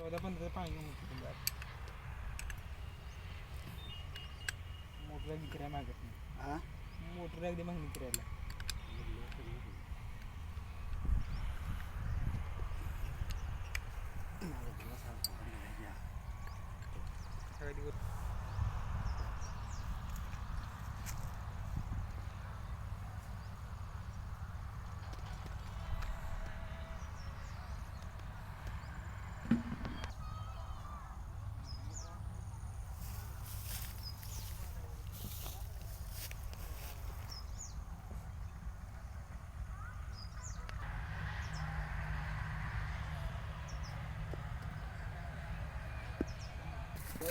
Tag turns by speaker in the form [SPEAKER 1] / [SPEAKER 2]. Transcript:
[SPEAKER 1] Ada apa nih depan mau kembali? Mau terlalu keren agak
[SPEAKER 2] Ah?
[SPEAKER 1] Mau terlalu demang nih keren